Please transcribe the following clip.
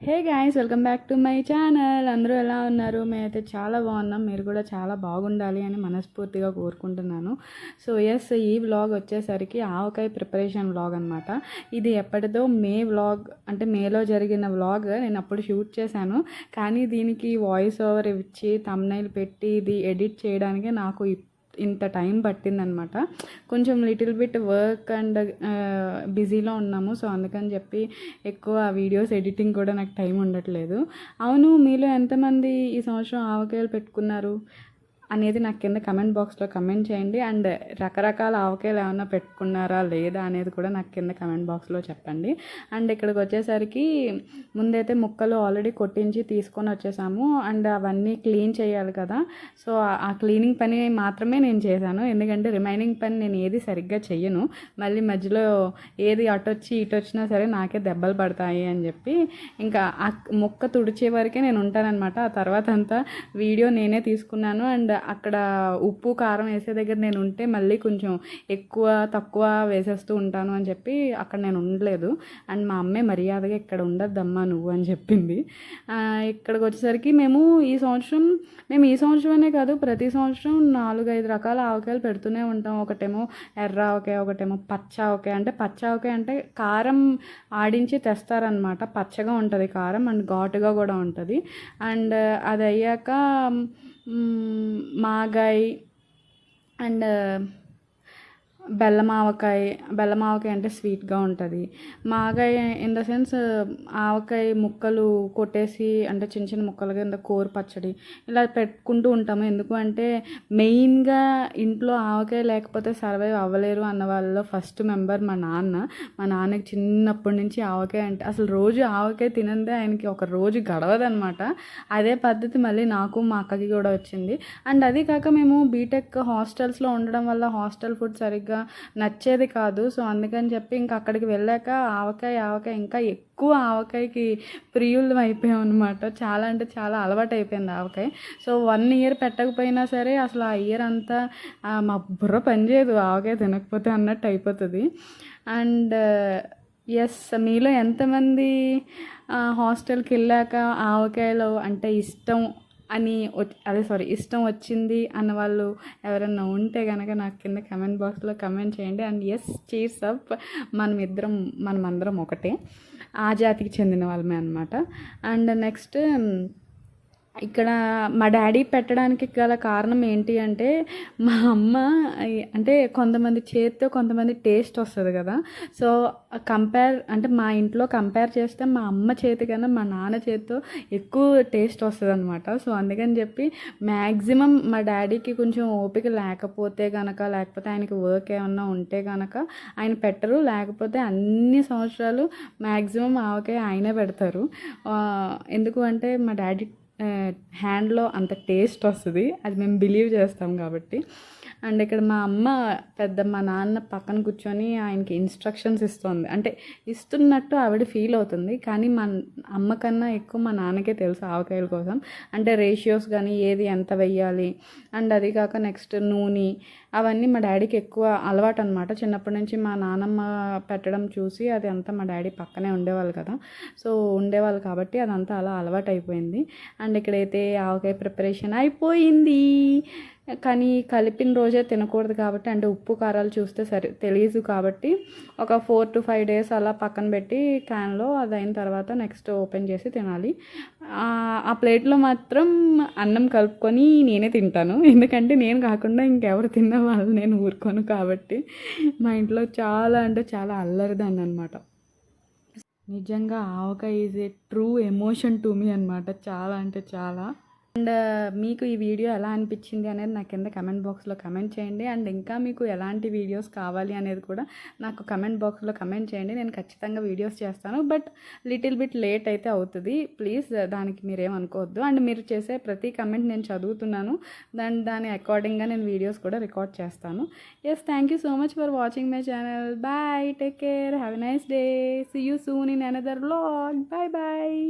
Hey guys welcome back to my channel. అందరూ ఎలా ఉన్నారు? మేమైతే చాలా బాగున్నాం. మీరు కూడా చాలా బాగుండాలి అని మనస్ఫూర్తిగా కోరుకుంటున్నాను. సో ఎస్ ఈ వ్లాగ్ వచ్చేసరికి ఆవకాయ ప్రిపరేషన్ వ్లాగ్ అనమాట ఇది ఎప్పటిదో మే వ్లాగ్ అంటే మేలో జరిగిన వ్లాగ్ నేను అప్పుడు షూట్ చేశాను. కానీ దీనికి వాయిస్ ఓవర్ ఇచ్చి తమ్నైల్ పెట్టి ఇది ఎడిట్ చేయడానికి నాకు ఇంత టైం పట్టిందనమాట. కొంచెం లిటిల్ బిట్ వర్క్ అండ్ బిజీలో ఉన్నాము. సో అందుకని చెప్పి ఎక్కువ వీడియోస్ ఎడిటింగ్ కూడా నాకు టైం ఉండట్లేదు. అవును మీలో ఎంతమంది ఈ సంవత్సరం ఆవకాయలు పెట్టుకున్నారు? అనేది నాకు కింద కమెంట్ బాక్స్లో కమెంట్ చేయండి. అండ్ రకరకాల ఆవకాయలు ఏమైనా పెట్టుకున్నారా లేదా అనేది కూడా నాకు కింద కమెంట్ బాక్స్లో చెప్పండి. అండ్ ఇక్కడికి వచ్చేసరికి ముందైతే ముక్కలు ఆల్రెడీ కొట్టించి తీసుకొని వచ్చేసాము. అండ్ అవన్నీ క్లీన్ చేయాలి కదా. సో ఆ- క్లీనింగ్ పని మాత్రమే నేను చేశాను. ఎందుకంటే రిమైనింగ్ పని నేను ఏది సరిగ్గా చెయ్యను. మళ్ళీ మధ్యలో ఏది అటొచ్చి ఇటొచ్చినా ఇటు వచ్చినా సరే నాకే దెబ్బలు పడతాయి అని చెప్పి ఇంకా ఆ ముక్క తుడిచే వరకే నేను ఉంటానన్నమాట. ఆ తర్వాత అంతా వీడియో నేనే తీసుకున్నాను. అండ్ అక్కడ ఉప్పు కారం వేసే దగ్గర నేను ఉంటే మళ్ళీ కొంచెం ఎక్కువ తక్కువ వేసేస్తూ ఉంటాను అని చెప్పి అక్కడ నేను ఉండలేదు. అండ్ మా అమ్మే మర్యాదగా ఇక్కడ ఉండద్దమ్మా నువ్వు అని చెప్పింది. ఇక్కడికి వచ్చేసరికి మేము ఈ సంవత్సరం మేము ఈ సంవత్సరమే కాదు ప్రతి సంవత్సరం నాలుగు ఐదు రకాల ఆవకాయలు పెడుతూనే ఉంటాం. ఒకటేమో ఎర్ర ఆవకాయ ఒకటేమో పచ్చ ఆవకాయ. అంటే పచ్చ ఆవకాయ అంటే కారం ఆడించి తెస్తారనమాట. పచ్చగా ఉంటుంది కారం అండ్ ఘాటుగా కూడా ఉంటుంది. అండ్ అది అయ్యాక మాగాయ్ అండ్ బెల్లం ఆవకాయ బెల్లం ఆవకాయ అంటే స్వీట్గా ఉంటుంది. మాగాయ ఇన్ ద సెన్స్ ఆవకాయ ముక్కలు కొట్టేసి అంటే చిన్న చిన్న ముక్కలు కింద కూర పచ్చడి ఇలా పెట్టుకుంటూ ఉంటాము. ఎందుకు అంటే మెయిన్గా ఇంట్లో ఆవకాయ లేకపోతే సర్వైవ్ అవ్వలేరు అన్న వాళ్ళలో ఫస్ట్ మెంబర్ మా నాన్న. మా నాన్నకి చిన్నప్పటి నుంచి ఆవకాయ అంటే అసలు రోజు ఆవకాయ తినందే ఆయనకి ఒక రోజు గడవదనమాట అదే పద్ధతి మళ్ళీ నాకు మా అక్కకి కూడా వచ్చింది. అండ్ అది కాక మేము బీటెక్ హాస్టల్స్లో ఉండడం వల్ల హాస్టల్ ఫుడ్ సరిగ్గా నచ్చేది కాదు. సో అందుకని చెప్పి ఇంకా అక్కడికి వెళ్ళాక ఆవకాయ ఆవకాయ ఇంకా ఎక్కువ ఆవకాయకి ప్రియులం అయిపోయాం అనమాట చాలా అంటే చాలా అలవాటు అయిపోయింది ఆవకాయ. సో వన్ ఇయర్ పెట్టకపోయినా సరే అసలు ఆ ఇయర్ అంతా మా బుర్ర పనిచేయదు ఆవకాయ తినకపోతే అన్నట్టు అయిపోతుంది. అండ్ ఎస్ మీలో ఎంతమంది హాస్టల్కి వెళ్ళాక ఆవకాయలో అంటే ఇష్టం అని అదే సారీ ఇష్టం వచ్చింది అన్న వాళ్ళు ఎవరన్నా ఉంటే కనుక నాకు కింద కమెంట్ బాక్స్లో కమెంట్ చేయండి. అండ్ ఎస్ చీర్స్ అప్ మనం ఇద్దరం ఒకటే. ఆ జాతికి చెందిన వాళ్ళమే అనమాట అండ్ నెక్స్ట్ ఇక్కడ మా డాడీ పెట్టడానికి గల కారణం ఏంటి అంటే మా అమ్మ అంటే కొంతమంది చేత్తో కొంతమంది టేస్ట్ వస్తుంది కదా. సో కంపేర్ అంటే మా ఇంట్లో కంపేర్ చేస్తే మా అమ్మ చేతి కన్నా మా నాన్న చేతితో ఎక్కువ టేస్ట్ వస్తుంది అనమాట సో అందుకని చెప్పి మ్యాక్సిమం మా డాడీకి కొంచెం ఓపిక లేకపోతే కనుక లేకపోతే ఆయనకి వర్క్ ఏమన్నా ఉంటే కనుక ఆయన పెట్టరు. లేకపోతే అన్ని సంవత్సరాలు మ్యాక్సిమం ఆవకాయ ఆయనే పెడతారు. ఎందుకు అంటే మా డాడీ హ్యాండ్లో అంత టేస్ట్ వస్తుంది. అది మేము బిలీవ్ చేస్తాం కాబట్టి. అండ్ ఇక్కడ మా అమ్మ పెద్ద మా నాన్న పక్కన కూర్చొని ఆయనకి ఇన్స్ట్రక్షన్స్ ఇస్తుంది. అంటే ఇస్తున్నట్టు ఆవిడ ఫీల్ అవుతుంది. కానీ మా అమ్మ కన్నా ఎక్కువ మా నాన్నకే తెలుసు ఆవకాయల కోసం. అంటే రేషియోస్ కానీ ఏది ఎంత వెయ్యాలి? అండ్ అది కాక నెక్స్ట్ నూనె అవన్నీ మా డాడీకి ఎక్కువ అలవాటు అనమాట చిన్నప్పటి నుంచి మా నానమ్మ పెట్టడం చూసి అది అంతా మా డాడీ పక్కనే ఉండేవాళ్ళు కదా. సో ఉండేవాళ్ళు కాబట్టి అదంతా అలా అలవాటు అయిపోయింది అండ్ ఇక్కడైతే ఆవకాయ ప్రిపరేషన్ అయిపోయింది. కానీ కలిపిన రోజే తినకూడదు కాబట్టి అంటే ఉప్పు కారాలు చూస్తే సరే తెలియదు కాబట్టి ఒక ఫోర్ టు ఫైవ్ డేస్ అలా పక్కన పెట్టి క్యాన్లో అది అయిన తర్వాత నెక్స్ట్ ఓపెన్ చేసి తినాలి. ఆ ఆ ప్లేట్లో మాత్రం అన్నం కలుపుకొని నేనే తింటాను. ఎందుకంటే నేను కాకుండా ఇంకెవరు తిన్న వాళ్ళు నేను ఊరుకోను కాబట్టి మా ఇంట్లో చాలా అంటే చాలా అల్లరిదాన్ని అనమాట నిజంగా avakaya is a true emotion to me అనమాట చాలా అంటే చాలా. అండ్ మీకు ఈ వీడియో ఎలా అనిపించింది అనేది నాకు కింద కమెంట్ బాక్స్లో కమెంట్ చేయండి. అండ్ ఇంకా మీకు ఎలాంటి వీడియోస్ కావాలి అనేది కూడా నాకు కమెంట్ బాక్స్లో కమెంట్ చేయండి. నేను ఖచ్చితంగా వీడియోస్ చేస్తాను. బట్ లిటిల్ బిట్ లేట్ అయితే అవుతుంది. ప్లీజ్ దానికి మీరేమనుకోవద్దు అండ్ మీరు చేసే ప్రతి కమెంట్ నేను చదువుతున్నాను. దాని దాని అకార్డింగ్గా నేను వీడియోస్ కూడా రికార్డ్ చేస్తాను. Yes thank you so much for watching my channel bye take care have a nice day see you soon in another vlog bye bye